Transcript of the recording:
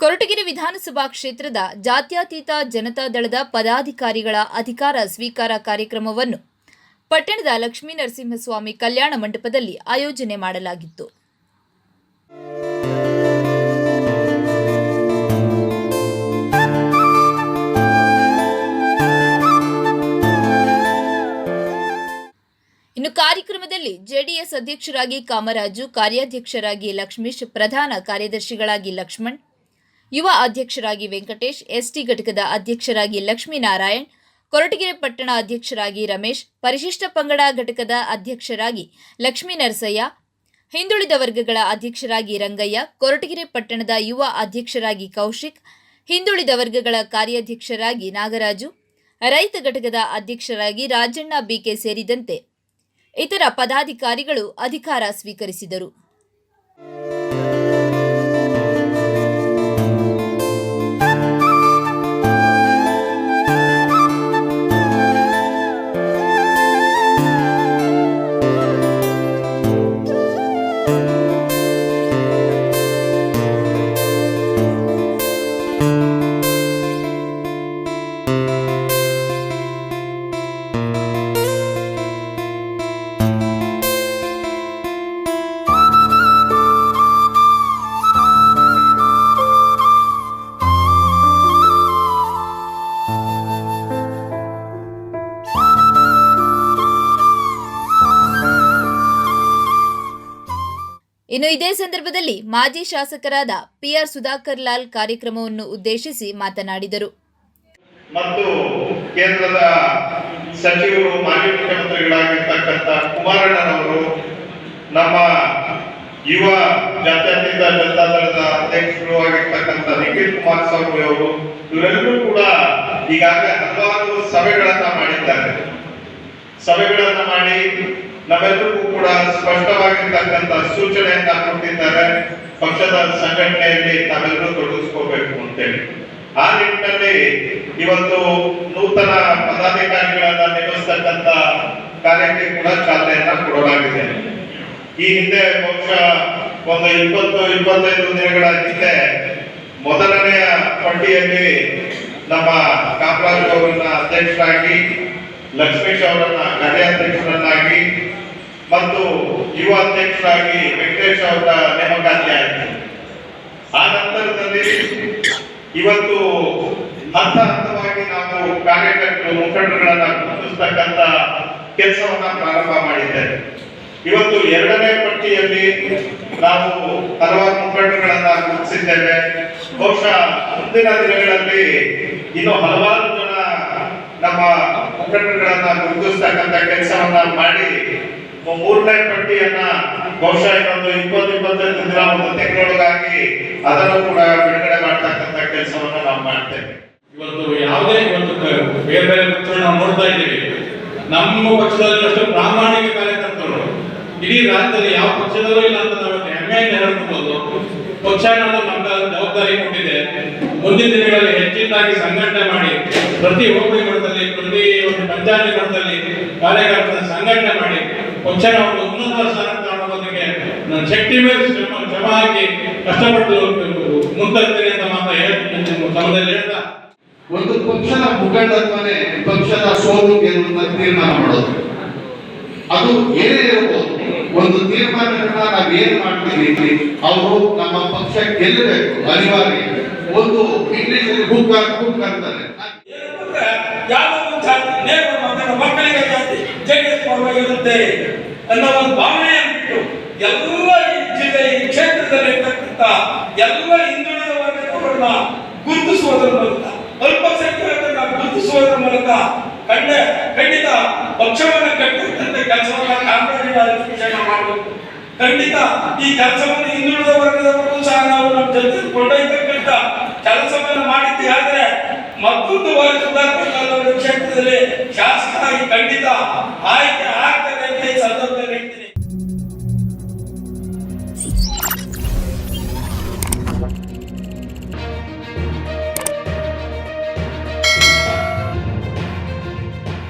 ಕೊರಟಗೆರೆ ವಿಧಾನಸಭಾ ಕ್ಷೇತ್ರದ ಜಾತ್ಯತೀತ ಜನತಾ ದಳದ ಪದಾಧಿಕಾರಿಗಳ ಅಧಿಕಾರ ಸ್ವೀಕಾರ ಕಾರ್ಯಕ್ರಮವನ್ನು ಪಟ್ಟಣದ ಲಕ್ಷ್ಮೀ ನರಸಿಂಹಸ್ವಾಮಿ ಕಲ್ಯಾಣ ಮಂಟಪದಲ್ಲಿ ಆಯೋಜನೆ ಮಾಡಲಾಗಿತ್ತು. ಇನ್ನು ಕಾರ್ಯಕ್ರಮದಲ್ಲಿ ಜೆಡಿಎಸ್ ಅಧ್ಯಕ್ಷರಾಗಿ ಕಾಮರಾಜು, ಕಾರ್ಯಾಧ್ಯಕ್ಷರಾಗಿ ಲಕ್ಷ್ಮೀಶ್, ಪ್ರಧಾನ ಕಾರ್ಯದರ್ಶಿಗಳಾಗಿ ಲಕ್ಷ್ಮಣ್ ಯುವ ಅಧ್ಯಕ್ಷರಾಗಿ ವೆಂಕಟೇಶ್, ಎಸ್ಟಿ ಘಟಕದ ಅಧ್ಯಕ್ಷರಾಗಿ ಲಕ್ಷ್ಮೀನಾರಾಯಣ್, ಕೊರಟಗೆರೆ ಪಟ್ಟಣ ಅಧ್ಯಕ್ಷರಾಗಿ ರಮೇಶ್, ಪರಿಶಿಷ್ಟ ಪಂಗಡ ಘಟಕದ ಅಧ್ಯಕ್ಷರಾಗಿ ಲಕ್ಷ್ಮೀ ನರಸಯ್ಯ, ಹಿಂದುಳಿದ ವರ್ಗಗಳ ಅಧ್ಯಕ್ಷರಾಗಿ ರಂಗಯ್ಯ, ಕೊರಟಗೆರೆ ಪಟ್ಟಣದ ಯುವ ಅಧ್ಯಕ್ಷರಾಗಿ ಕೌಶಿಕ್, ಹಿಂದುಳಿದ ವರ್ಗಗಳ ಕಾರ್ಯಾಧ್ಯಕ್ಷರಾಗಿ ನಾಗರಾಜು, ರೈತ ಘಟಕದ ಅಧ್ಯಕ್ಷರಾಗಿ ರಾಜಣ್ಣ ಬಿಕೆ ಸೇರಿದಂತೆ ಇತರ ಪದಾಧಿಕಾರಿಗಳು ಅಧಿಕಾರ ಸ್ವೀಕರಿಸಿದರು. ಇನ್ನು ಇದೇ ಸಂದರ್ಭದಲ್ಲಿ ಮಾಜಿ ಶಾಸಕರಾದ ಪಿಆರ್ ಸುಧಾಕರ್ ಲಾಲ್ ಕಾರ್ಯಕ್ರಮವನ್ನು ಉದ್ದೇಶಿಸಿ ಮಾತನಾಡಿದರು. ಮತ್ತು ಕೇಂದ್ರದ ಸಚಿವರು, ಮಾಜಿ ಮುಖ್ಯಮಂತ್ರಿಗಳಾಗಿರ್ತಕ್ಕಂಥ ಕುಮಾರಣ್ಣನವರು ನಮ್ಮ ಯುವ ಜಾತ್ಯತೀತ ಜನತಾ ದಳದ ಅಧ್ಯಕ್ಷರು ಆಗಿರ್ತಕ್ಕಂಥ ನಿಖಿಲ್ ಕುಮಾರಸ್ವಾಮಿ ಅವರು, ಇವರೆಲ್ಲರೂ ಕೂಡ ಈಗಾಗಲೇ ಹಲವಾರು ಸಭೆಗಳನ್ನ ಮಾಡಿದ್ದಾರೆ. ಸಭೆಗಳನ್ನ ಮಾಡಿ ನಾವೆಲ್ಲರಿಗೂ ಕೂಡ ಸ್ಪಷ್ಟವಾಗಿರ್ತಕ್ಕಂಥ ಸೂಚನೆಯನ್ನ ಕೊಟ್ಟಿದ್ದಾರೆ. ಪಕ್ಷದ ಸಂಘಟನೆಯಲ್ಲಿ ತಾವೆಲ್ಲರೂ ತೊಡಗಿಸ್ಕೋಬೇಕು ಅಂತೇಳಿ. ಆ ನಿಟ್ಟಿನಲ್ಲಿ ಇವತ್ತು ನೂತನ ಪದಾಧಿಕಾರಿಗಳನ್ನ ನೇಮಿಸ್ತಕ್ಕಂಥ ಕಾರ್ಯಕ್ಕೆ ಕೂಡ ಚಾಲನೆಯನ್ನ ಕೊಡಲಾಗಿದೆ. ಈ ಹಿಂದೆ ಪಕ್ಷ ಒಂದು ಇಪ್ಪತ್ತು, ಇಪ್ಪತ್ತೈದು ದಿನಗಳ ಹಿಂದೆ ಮೊದಲನೆಯ ಪಟ್ಟಿಯಲ್ಲಿ ನಮ್ಮ ಕಾಮರಾಜ್ ಅವರನ್ನ ಅಧ್ಯಕ್ಷರಾಗಿ ಲಕ್ಷ್ಮೀಶ್ ಅವರನ್ನ ಕಾರ್ಯಾಧ್ಯಕ್ಷರನ್ನಾಗಿ ಮತ್ತು ಯುವ ಅಧ್ಯಕ್ಷರಾಗಿ ವೆಂಕಟೇಶ್ ಅವರ ನೇಮಕಾತಿ ಆಯಿತು. ಆ ನಂತರದಲ್ಲಿ ಇವತ್ತು ಹಂತ ಹಂತವಾಗಿ ನಾವು ಕಾರ್ಯಕರ್ತರು, ಮುಖಂಡರುಗಳನ್ನ ಗುರುತಿಸ್ತಕ್ಕಂತ ಕೆಲಸವನ್ನ ಪ್ರಾರಂಭ ಮಾಡಿದ್ದೇವೆ. ಇವತ್ತು ಎರಡನೇ ಪಟ್ಟಿಯಲ್ಲಿ ನಾವು ಹಲವಾರು ಮುಖಂಡರುಗಳನ್ನ ಗುರುತಿಸಿದ್ದೇವೆ. ಬಹುಶಃ ಮುಂದಿನ ದಿನಗಳಲ್ಲಿ ಇನ್ನು ಹಲವಾರು ಜನ ನಮ್ಮ ಮುಖಂಡರುಗಳನ್ನ ಗುರುತಿಸ್ತಕ್ಕಂಥ ಕೆಲಸವನ್ನ ಮಾಡಿ ಮೂರನೇ ಪಟ್ಟಿಯನ್ನ ಬಹುಶಃ ಇನ್ನೊಂದು ಇಪ್ಪತ್ತು, ಇಪ್ಪತ್ತೈದು ದಿನ ಒಂದು ತಿಂಗಳೊಳಗಾಗಿ ಅದನ್ನು ಕೂಡ ಬಿಡುಗಡೆ ಮಾಡ್ತಕ್ಕಂಥ ಕೆಲಸವನ್ನ ನಾವು ಮಾಡ್ತೇವೆ. ಇವತ್ತು ಯಾವುದೇ ಇವತ್ತು ಬೇರೆ ಬೇರೆ ಪಕ್ಷಗಳು ನಾವು ನೋಡ್ತಾ ಇದ್ದೀವಿ. ನಮ್ಮ ಪಕ್ಷದಲ್ಲಿ ಅಷ್ಟು ಪ್ರಾಮಾಣಿಕ ಕಾರ್ಯಕರ್ತರು. ಇಡೀ ರಾಜ್ಯದಲ್ಲಿ ಯಾವ ಪಕ್ಷದಲ್ಲೂ ಇಲ್ಲ ಅಂತ ನಾವು ಹೆಮ್ಮೆ ಹೆಮ್ಮೆಯಿಂದ ಹೇಳ್ಬೋದು ಪಕ್ಷ ನಮ್ಮ ಜವಾಬ್ದಾರಿ ಕೊಟ್ಟಿದೆ. ಮುಂದಿನ ದಿನಗಳಲ್ಲಿ ಹೆಚ್ಚಿನದಾಗಿ ಸಂಘಟನೆ ಮಾಡಿ ಪ್ರತಿ ಹೋಬಳಿ ಮಟ್ಟದಲ್ಲಿ ಪ್ರತಿ ಮಟ್ಟದಲ್ಲಿ ಕಾರ್ಯಕರ್ತರ ಸಂಘಟನೆ ಮಾಡಿ. ಪಕ್ಷನ ಒಂದು ಉನ್ನತ ಸ್ಥಾನ ಕಾಣುವುದಕ್ಕೆ ನನ್ನ ಶಕ್ತಿ ಮೇಲೆ ಶ್ರಮ ಶ್ರಮ ಹಾಕಿ ಕಷ್ಟಪಟ್ಟು ಮುಂದರ್ತೀನಿ ಅಂತ ಮಾತ್ರ ಹೇಳ್ತೀನಿ ಹೇಳ್ತಾ. ಒಂದು ಪಕ್ಷದ ಮುಖಂಡತ್ವನೇ ಪಕ್ಷದ ಸೋಲು ಗೆಲುವನ್ನ ತೀರ್ಮಾನ ಮಾಡೋದು. ಅದು ಏನೇ ಇರಬಹುದು ಒಂದು ತೀರ್ಮಾನಗಳನ್ನ ನಾವ್ ಏನ್ ಮಾಡ್ತೀವಿ ಅವರು ನಮ್ಮ ಪಕ್ಷ ಗೆಲ್ಲಬೇಕು ಅನಿವಾರ್ಯ. ಒಂದು ಇಂಗ್ಲಿಷ್ ಬುಕ್ ಬುಕ್ ಅಂತಾರೆ ಏನಂದ್ರೆ ಯಾವುದೋ ಒಂದು ಜಾತಿ ನೇರ ಮಕ್ಕಳ ಮಕ್ಕಳಿಗೆ ಜಾತಿ ಜೆಡಿಎಸ್ ಪರವಾಗಿರುತ್ತೆ ಅನ್ನೋ ಒಂದು ಭಾವನೆ ಅಂದ್ಬಿಟ್ಟು ಎಲ್ಲ ಈ ಜಿಲ್ಲೆ, ಈ ಕ್ಷೇತ್ರದಲ್ಲಿ ಇರ್ತಕ್ಕಂಥ ಎಲ್ಲ ಹಿಂದುಳಿದ ವರ್ಗದವರನ್ನ ಗುರುತಿಸುವುದರ ಮೂಲಕ, ಅಲ್ಪಸಂಖ್ಯಾತರನ್ನ ಗುರುತಿಸುವುದರ ಮೂಲಕ ಖಂಡ, ಖಂಡಿತ ಪಕ್ಷವನ್ನು ಕಟ್ಟಿರ್ತಂತ ಕೆಲಸವನ್ನ ಕಾಂಗ್ರೆಸ್ ಮಾಡಬೇಕು. ಖಂಡಿತ ಈ ಕೆಲಸವನ್ನು ಹಿಂದುಳಿದ ವರ್ಗದವರು ಸಹ ನಾವು ನಮ್ಮ ಜೊತೆ ಕೊಂಡೊಯ್ತಕ್ಕಂಥ ಕೆಲಸವನ್ನು ಮಾಡಿದ್ದೆ ಆದ್ರೆ ಮತ್ತೊಂದು ಬಾರಿ ಸುಧಾಕರ್ ಕ್ಷೇತ್ರದಲ್ಲಿ ಶಾಸಕರಾಗಿ ಖಂಡಿತ ಆಯ್ಕೆ ಆಗ್ತದೆ ಅಂತ ಈ ಸಂದರ್ಭದಲ್ಲಿ